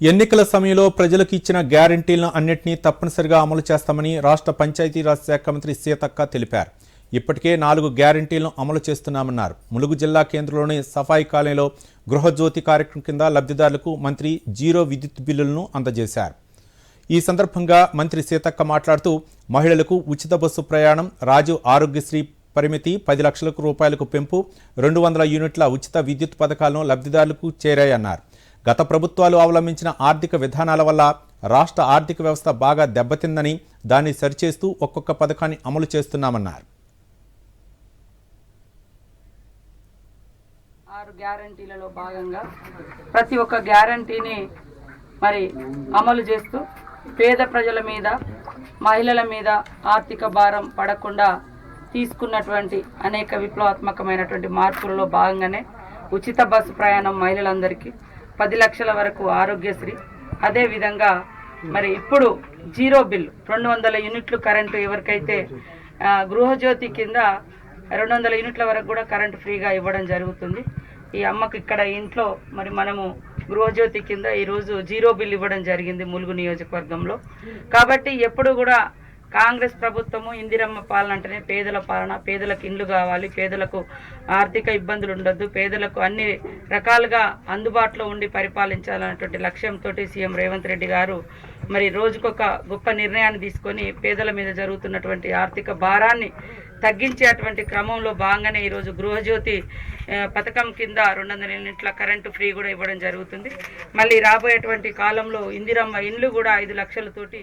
ఎన్నికల సమయంలో ప్రజలకు ఇచ్చిన గ్యారంటీలను అన్నింటినీ తప్పనిసరిగా అమలు చేస్తామని రాష్ట్ర పంచాయతీరాజ్ శాఖ మంత్రి సీతక్క తెలిపారు. ఇప్పటికే నాలుగు గ్యారంటీలను అమలు చేస్తున్నామన్నారు. ములుగు జిల్లా కేంద్రంలోని సఫాయి కాలనీలో గృహజ్యోతి కార్యక్రమం కింద లబ్ధిదారులకు మంత్రి జీరో విద్యుత్ బిల్లులను అందజేశారు. ఈ సందర్భంగా మంత్రి సీతక్క మాట్లాడుతూ మహిళలకు ఉచిత బస్సు ప్రయాణం రాజు ఆరోగ్యశ్రీ పరిమితి పది లక్షలకు రూపాయలకు పెంపు రెండు వందల యూనిట్ల ఉచిత విద్యుత్ పథకాలను లబ్ధిదారులకు చేరాయన్నారు. గత ప్రభుత్వాలు అవలంబించిన ఆర్థిక విధానాల వల్ల రాష్ట్ర ఆర్థిక వ్యవస్థ బాగా దెబ్బతిందని దాన్ని సరిచేస్తూ ఒక్కొక్క పథకాన్ని అమలు చేస్తున్నామన్నారు. ఆరు గ్యారంటీలలో భాగంగా ప్రతి ఒక్క గ్యారంటీని మరి అమలు చేస్తూ పేద ప్రజల మీద మహిళల మీద ఆర్థిక భారం పడకుండా తీసుకున్నటువంటి అనేక విప్లవాత్మకమైనటువంటి మార్పులలో భాగంగానే ఉచిత బస్సు ప్రయాణం మహిళలందరికీ పది లక్షల వరకు ఆరోగ్యశ్రీ. అదేవిధంగా మరి ఇప్పుడు జీరో బిల్ రెండు వందల యూనిట్లు కరెంటు ఎవరికైతే గృహజ్యోతి కింద రెండు వందల యూనిట్ల వరకు కూడా కరెంటు ఫ్రీగా ఇవ్వడం జరుగుతుంది. ఈ అమ్మకు ఇక్కడ ఇంట్లో మరి మనము గృహజ్యోతి కింద ఈరోజు జీరో బిల్ ఇవ్వడం జరిగింది ములుగు నియోజకవర్గంలో. కాబట్టి ఎప్పుడు కూడా కాంగ్రెస్ ప్రభుత్వము ఇందిరమ్మ పాలన అంటేనే పేదల పాలన పేదలకు ఇండ్లు కావాలి పేదలకు ఆర్థిక ఇబ్బందులు ఉండొద్దు పేదలకు అన్ని రకాలుగా అందుబాటులో ఉండి పరిపాలించాలన్నటువంటి లక్ష్యంతో సీఎం రేవంత్ రెడ్డి గారు మరి రోజుకొక గొప్ప నిర్ణయాన్ని తీసుకొని పేదల మీద జరుగుతున్నటువంటి ఆర్థిక భారాన్ని తగ్గించేటువంటి క్రమంలో భాగంగానే ఈరోజు గృహజ్యోతి పథకం కింద రెండు వందల యూనిట్ల కరెంటు ఫ్రీ కూడా ఇవ్వడం జరుగుతుంది. మళ్ళీ రాబోయేటువంటి కాలంలో ఇందిరమ్మ ఇండ్లు కూడా ఐదు లక్షలతోటి